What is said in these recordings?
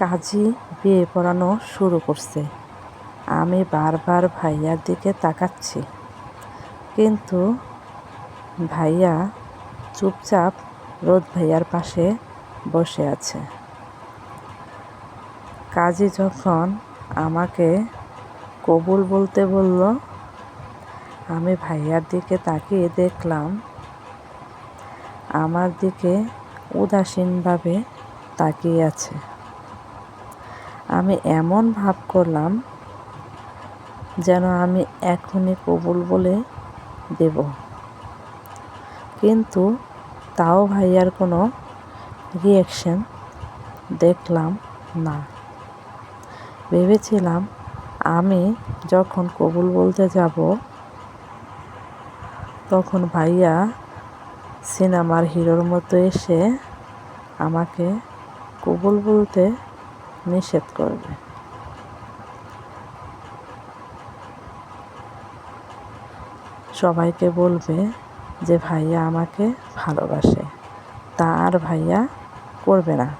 কাজী বিয়ে পড়ানো শুরু করছে। আমি বারবার ভাইয়ার দিকে তাকাচ্ছি। কিন্তু ভাইয়া চুপচাপ রোদ ভাইয়ার পাশে বসে আছে। কাজী যখন আমাকে কবুল বলতে বলল, আমি ভাইয়ার দিকে তাকিয়ে দেখলাম, আমার দিকে উদাসীনভাবে তাকিয়ে আছে। আমি এমন ভাব করলাম যেন আমি এখনই কবুল বলে দেব। কিন্তু তাও ভাইয়ার কোনো রিয়াকশন দেখলাম না। ভেবেছিলাম আমি যখন কবুল বলতে যাব, তখন ভাইয়া সিনেমার হিরোর মতো এসে আমাকে কবুল বলতে নিষেধ করবে। সবাইকে বলবে যে, ভাইয়া আমাকে ভালোবাসে। তা আর ভাইয়া করবে না।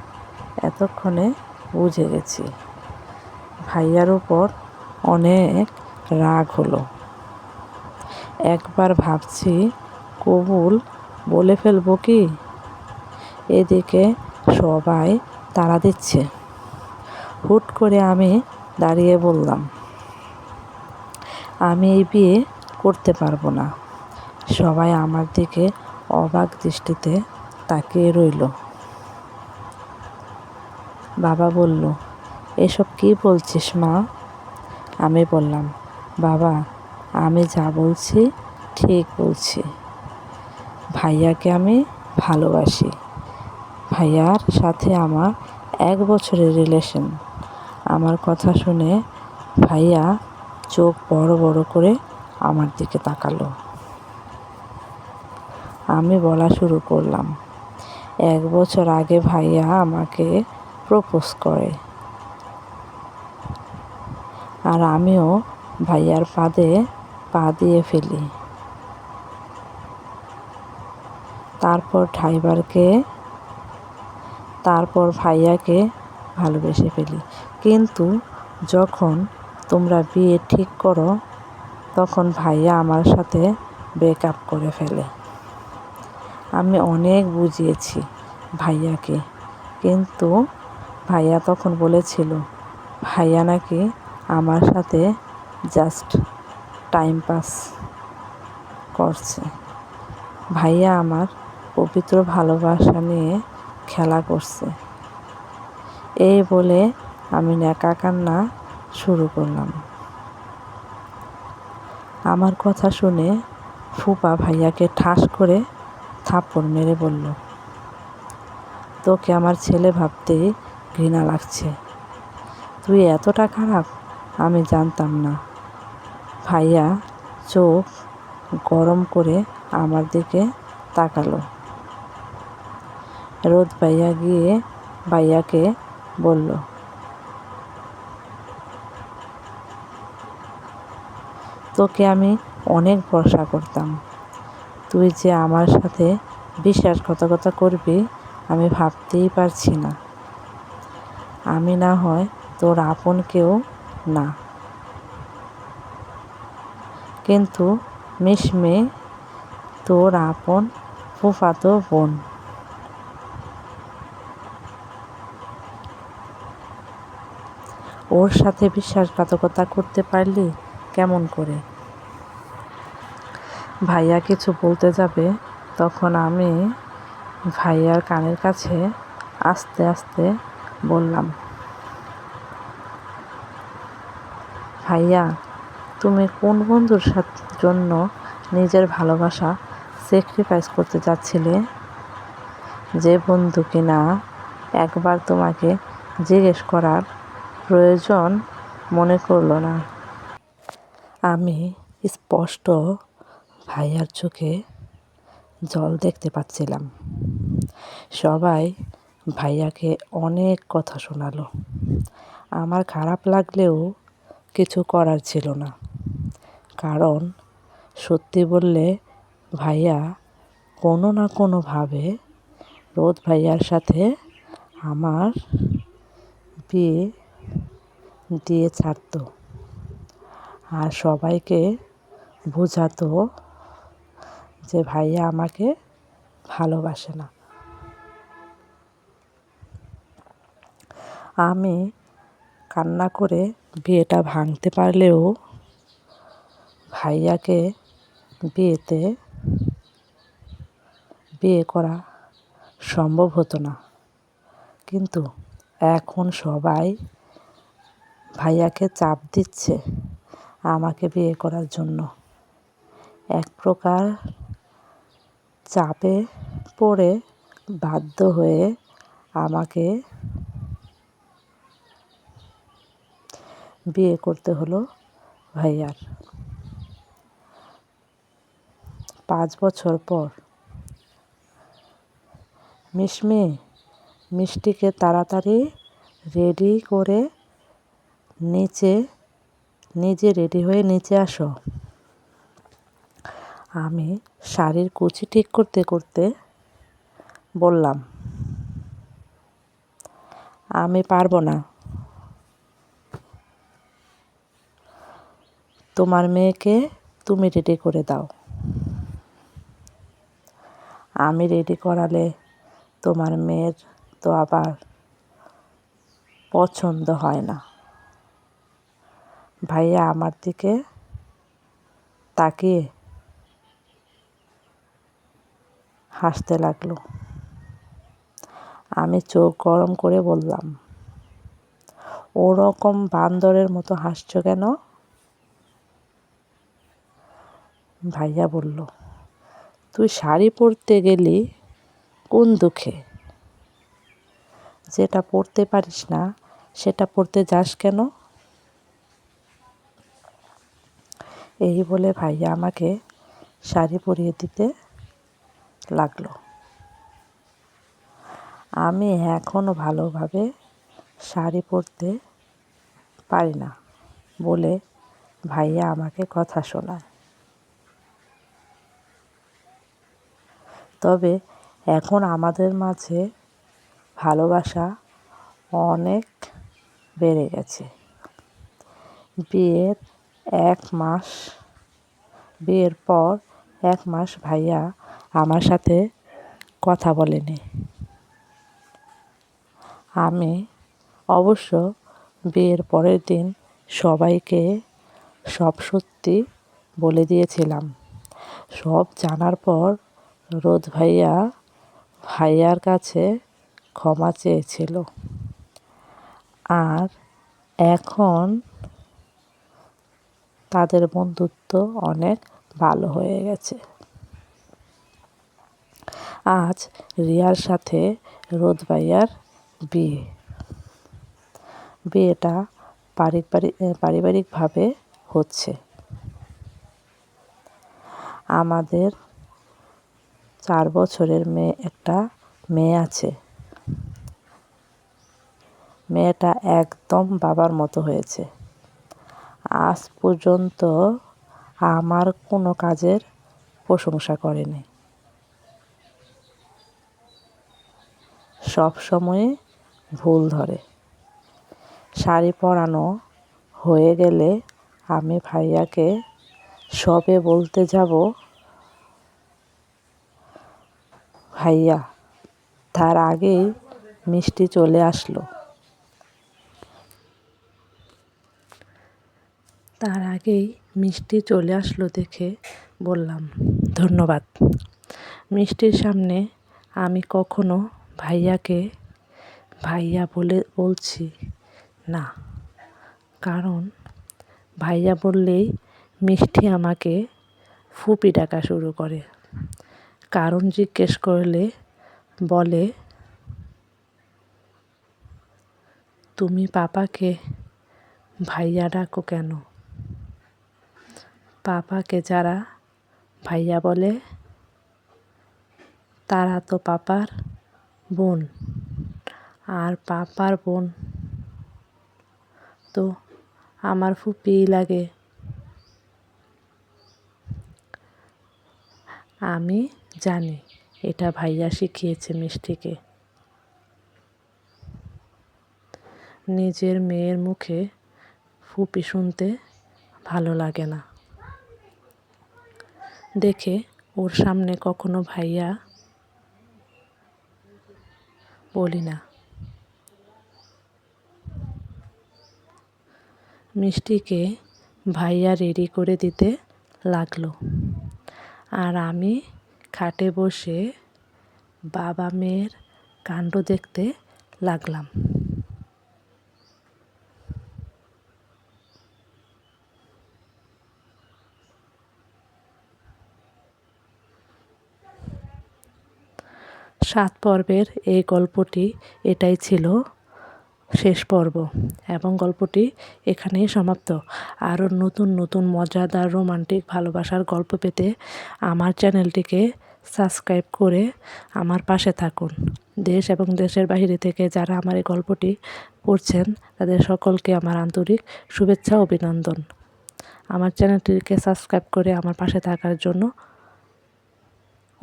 এতক্ষণে বুঝে গেছি। ভাইয়ার উপর অনেক রাগ হলো। একবার ভাবছি, কবুল বলে ফেলব কি? এদিকে সবাই তাড়া দিচ্ছে। হুট করে আমি দাঁড়িয়ে বললাম, আমি এই বিয়ে করতে পারব না। সবাই আমার দিকে অবাক দৃষ্টিতে তাকিয়ে রইল। বাবা বলল, এসব কি বলছিস মা? আমি বললাম, বাবা, আমি যা বলছি ঠিক বলছি। ভাইয়াকে আমি ভালোবাসি। ভাইয়ার সাথে আমার এক বছরের রিলেশন আমার কথা শুনে ভাইয়া চোখ বড় বড় করে আমার দিকে তাকালো। আমি বলা শুরু করলাম, এক বছর আগে ভাইয়া আমাকে প্রপোজ করে। আর আমিও ভাইয়ার পাদে পা দিয়ে ফেলি। তারপর ড্রাইভারকে তারপর ভাইয়াকে ভালোবেসে ফেলি। কিন্তু যখন তোমরা বিয়ে ঠিক করো, তখন ভাইয়া আমার সাথে ব্রেকআপ করে ফেলে। আমি অনেক বুঝিয়েছি ভাইয়াকে, কিন্তু ভাইয়া তখন বলেছিল, ভাইয়া নাকি আমার সাথে জাস্ট টাইম পাস করছে। ভাইয়া আমার পবিত্র ভালোবাসা নিয়ে খেলা করছে। এই বলে আমি ন্যাকা কান্না শুরু করলাম। আমার কথা শুনে ফুপা ভাইয়াকে ঠাস করে থাপ্পড় মেরে বলল, তোকে আমার ছেলে ভাবতেই ঘৃণা লাগছে। তুই এতটা খারাপ, আমি জানতাম না। ভাইয়া চোখ গরম করে আমার দিকে তাকালো। রোদ ভাইয়া গিয়ে ভাইয়াকে বলল তোকে আমি অনেক ভরসা করতাম। তুই যে আমার সাথে বিশ্বাসঘাতকতা করবি, আমি ভাবতেই পারছি না। আমি না হয় তোর আপন কেউ না। কিন্তু মিশমে তোর আপন ফুফাতো বোন। ওর সাথে বিশ্বাসঘাতকতা করতে পারলি? কেমন করে? ভাইয়া কিছু বলতে যাবে, তখন আমি ভাইয়ার কানের কাছে আস্তে আস্তে বললাম, ভাইয়া, তুমি কোন বন্ধুর জন্য নিজের ভালোবাসা স্যাক্রিফাইস করতে যাচ্ছিলে? যে বন্ধু কিনা একবার তোমাকে জিজ্ঞেস করার প্রয়োজন মনে করল না। আমি স্পষ্ট ভাইয়ার চোখে জল দেখতে পাচ্ছিলাম। সবাই ভাইয়াকে অনেক কথা শোনালো। আমার খারাপ লাগলেও কিছু করার ছিল না। কারণ সত্যি বললে ভাইয়া কোনো না কোনোভাবে রোদ ভাইয়ার সাথে আমার বিয়ে দিয়ে ছাড়তো। আর সবাইকে বোঝাতো যে ভাইয়া আমাকে ভালোবাসে না। আমি কান্না করে বিয়েটা ভাঙতে পারলেও ভাইয়াকে বিয়েতে বিয়ে করা সম্ভব হতো না। কিন্তু এখন সবাই ভাইয়াকে চাপ দিচ্ছে। আমাকে বিয়ে করার জন্য। এক প্রকার চাপে পড়ে বাধ্য হয়ে আমাকে বিয়ে করতে হলো ভাইয়ার। পাঁচ বছর পর মিশমি মিষ্টিকে তাড়াতাড়ি রেডি করে নিচে নিজে রেডি হয়ে নিচে আসো। আমি শাড়ির কুচি ঠিক করতে করতে বললাম, আমি পারব না। তোমার মেয়েকে তুমি রেডি করে দাও। আমি রেডি করালে তোমার মেয়ের তো আবার পছন্দ হয় না। ভাইয়া আমার দিকে তাকিয়ে হাসতে লাগল। আমি চোখ গরম করে বললাম, ওরকম বান্দরের মতো হাসছো কেন? ভাইয়া বলল, তুই শাড়ি পরতে গেলি কোন দুঃখে? যেটা পরতে পারিস না, সেটা পরতে যাস কেন? এই বলে ভাইয়া আমাকে শাড়ি পরিয়ে দিতে লাগল। আমি এখনও ভালোভাবে শাড়ি পরতে পারি না বলে ভাইয়া আমাকে কথা শোনায়। তবে এখন আমাদের মাঝে ভালোবাসা অনেক বেড়ে গেছে। বিয়ের এক মাস বিয়ের পর এক মাস ভাইয়া আমার সাথে কথা বলেনি। আমি অবশ্য বিয়ের পরের দিন সবাইকে সব সত্যি বলে দিয়েছিলাম। সব জানার পর রোদ ভাইয়া ভাইয়ার কাছে ক্ষমা চেয়েছিল। আর এখন তাদের বন্ধুত্ব অনেক ভালো হয়ে গেছে। আজ রিয়ার সাথে রোদ ভাইয়ার বিয়ে। বিয়েটা পারিবারিক, পারিবারিকভাবে হচ্ছে। আমাদের চার বছরের মেয়ে, একটা মেয়ে আছে। মেয়েটা একদম বাবার মতো হয়েছে। আজ পর্যন্ত আমার কোনো কাজের প্রশংসা করেনি। সব সময় ভুল ধরে। শাড়ি পরানো হয়ে গেলে আমি ভাইয়াকে সবে বলতে যাব, ভাইয়া, তার আগেই মিষ্টি চলে আসলো। তার আগেই মিষ্টি চলে আসলো দেখে বললাম, ধন্যবাদ। মিষ্টির সামনে আমি কখনো ভাইয়াকে ভাইয়া বলে বলছি না। কারণ ভাইয়া বললেই মিষ্টি আমাকে ফুপি ডাকা শুরু করে। কারণ জিজ্ঞেস করলে বলে, তুমি পাপাকে ভাইয়া ডাকো কেন? পাপাকে যারা ভাইয়া বলে, তারা তো পাপার বোন। আর পাপার বোন তো আমার ফুপিই লাগে। আমি জানি এটা ভাইয়া শিখিয়েছে মিষ্টিকে। নিজের মেয়ের মুখে ফুপি শুনতে ভালো লাগে না। দেখে ওর সামনে কখনো ভাইয়া বলি না। মিষ্টিকে ভাইয়া রেডি করে দিতে লাগল। আর আমি খাটে বসে বাবা মেয়ের কাণ্ড দেখতে লাগলাম। সাত পর্বের এই গল্পটি এটাই ছিল শেষ পর্ব এবং গল্পটি এখানেই সমাপ্ত। আরও নতুন নতুন, মজাদার, রোমান্টিক, ভালোবাসার গল্প পেতে আমার চ্যানেলটিকে সাবস্ক্রাইব করে আমার পাশে থাকুন। দেশ এবং দেশের বাইরে থেকে যারা আমার এই গল্পটি পড়ছেন, তাদের সকলকে আমার আন্তরিক শুভেচ্ছা, অভিনন্দন। আমার চ্যানেলটিকে সাবস্ক্রাইব করে আমার পাশে থাকার জন্য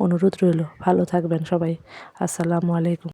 অনুরোধ রইল। ভালো থাকবেন সবাই। আসসালামু আলাইকুম।